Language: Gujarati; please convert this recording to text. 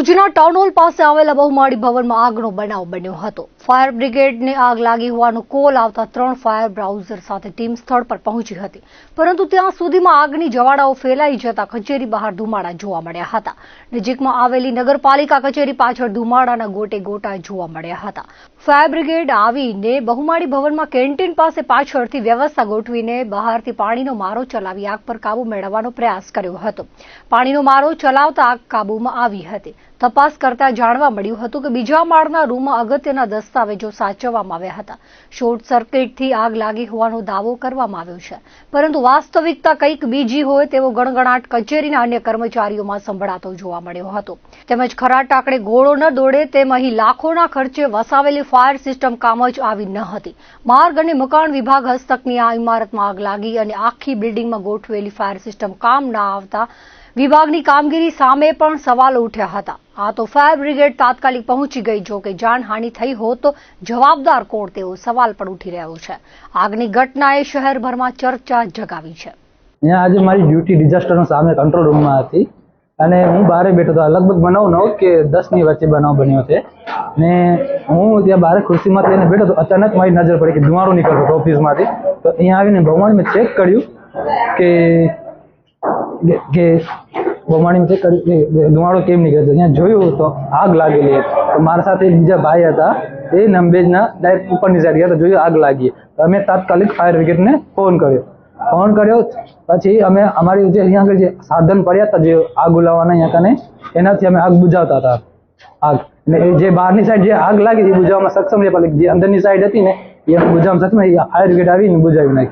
ભુજના ટાઉન પાસે આવેલા બહુમાળી ભવનમાં આગનો બનાવ બન્યો હતો. ફાયર બ્રિગેડને આગ લાગી હોવાનો કોલ આવતા ત્રણ ફાયર બ્રાઉઝર સાથે ટીમ સ્થળ પર પહોંચી હતી. પરંતુ ત્યાં સુધીમાં આગની જવાળાઓ ફેલાઈ જતા કચેરી બહાર ધુમાડા જોવા મળ્યા હતા. નજીકમાં આવેલી નગરપાલિકા કચેરી પાછળ ધુમાડાના ગોટે ગોટા જોવા મળ્યા હતા. ફાયર બ્રિગેડ આવીને બહુમાળી ભવનમાં કેન્ટીન પાસે પાછળથી વ્યવસ્થા ગોઠવીને બહારથી પાણીનો મારો ચલાવી આગ પર કાબુ મેળવવાનો પ્રયાસ કર્યો હતો. પાણીનો મારો ચલાવતા આગ કાબુમાં આવી હતી. તપાસ કરતા જાણવા મળ્યું હતું કે બીજા માળના રૂમમાં અગત્યના દસ્તાવેજો સાચવવામાં આવ્યા હતા. શોર્ટ સર્કિટથી આગ લાગી હોવાનો દાવો કરવામાં આવ્યો છે. પરંતુ વાસ્તવિકતા કંઈક બીજી હોય તેવો ગણગણાટ કચેરીના અન્ય કર્મચારીઓમાં સંભળાતો જોવા મળ્યો હતો. તેમજ ખરા ટાકડે ગોળો ન દોડે તેમ અહીં લાખોના ખર્ચે વસાવેલી ફાયર સિસ્ટમ કામ જ આવી ન હતી. માર્ગ અને મકાન વિભાગ હસ્તકની આ ઇમારતમાં આગ લાગી અને આખી બિલ્ડિંગમાં ગોઠવેલી ફાયર સિસ્ટમ કામ ના આવતા વિભાગની કામગીરી સામે પણ સવાલો ઉઠ્યા હતા. આ તો ફાયર બ્રિગેડ તાત્કાલિક પહોંચી ગઈ. જો કે જાનહાનિ થઈ હોત તો જવાબદાર કોણ તેવો સવાલ પણ ઉઠી રહ્યો છે. આગની ઘટનાએ શહેરભરમાં ચર્ચા જગાવી છે. આજે મારી ડ્યુટી ડિઝાસ્ટરની સામે કંટ્રોલ રૂમમાં હતી અને હું બહાર બેઠો હતો. લગભગ બનાવ નવ કે દસની વચ્ચે બનાવ બન્યો છે. ને હું ત્યાં બહાર ખુરશીમાં લઈને બેઠો હતો. અચાનક મારી નજર પડી કે ધુમાડો નીકળતો હતો ઓફિસમાંથી. તો અહીંયા આવીને ભગવાન મેં ચેક કર્યું કે કે- કે ધુમાડો કેમ નીકળે છે? જોયું તો આગ લાગેલી તો મારા સાથે બીજા ભાઈ હતા. એ નંબેજના ડાયરેક્ટ ઉપરની સાઈડ ગયા તો જોયું આગ લાગી. તો અમે તાત્કાલિક ફાયર બ્રિગેડને ફોન કર્યો. ફોન કર્યો, પછી અમે અમારી જે અહીંયા આગળ જે સાધન પડ્યા હતા, જે આગ ઉલાવવાના અહીંયા કને, એનાથી અમે આગ બુજાવતા હતા. આગ. ને જે બહારની સાઈડ જે આગ લાગી એ બુઝાવવામાં સક્ષમ છે પણ જે અંદરની સાઈડ હતી ને, એ બુજાવવામાં સક્ષમ ફાયર બ્રિગેડ આવીને બુજાવી નાખી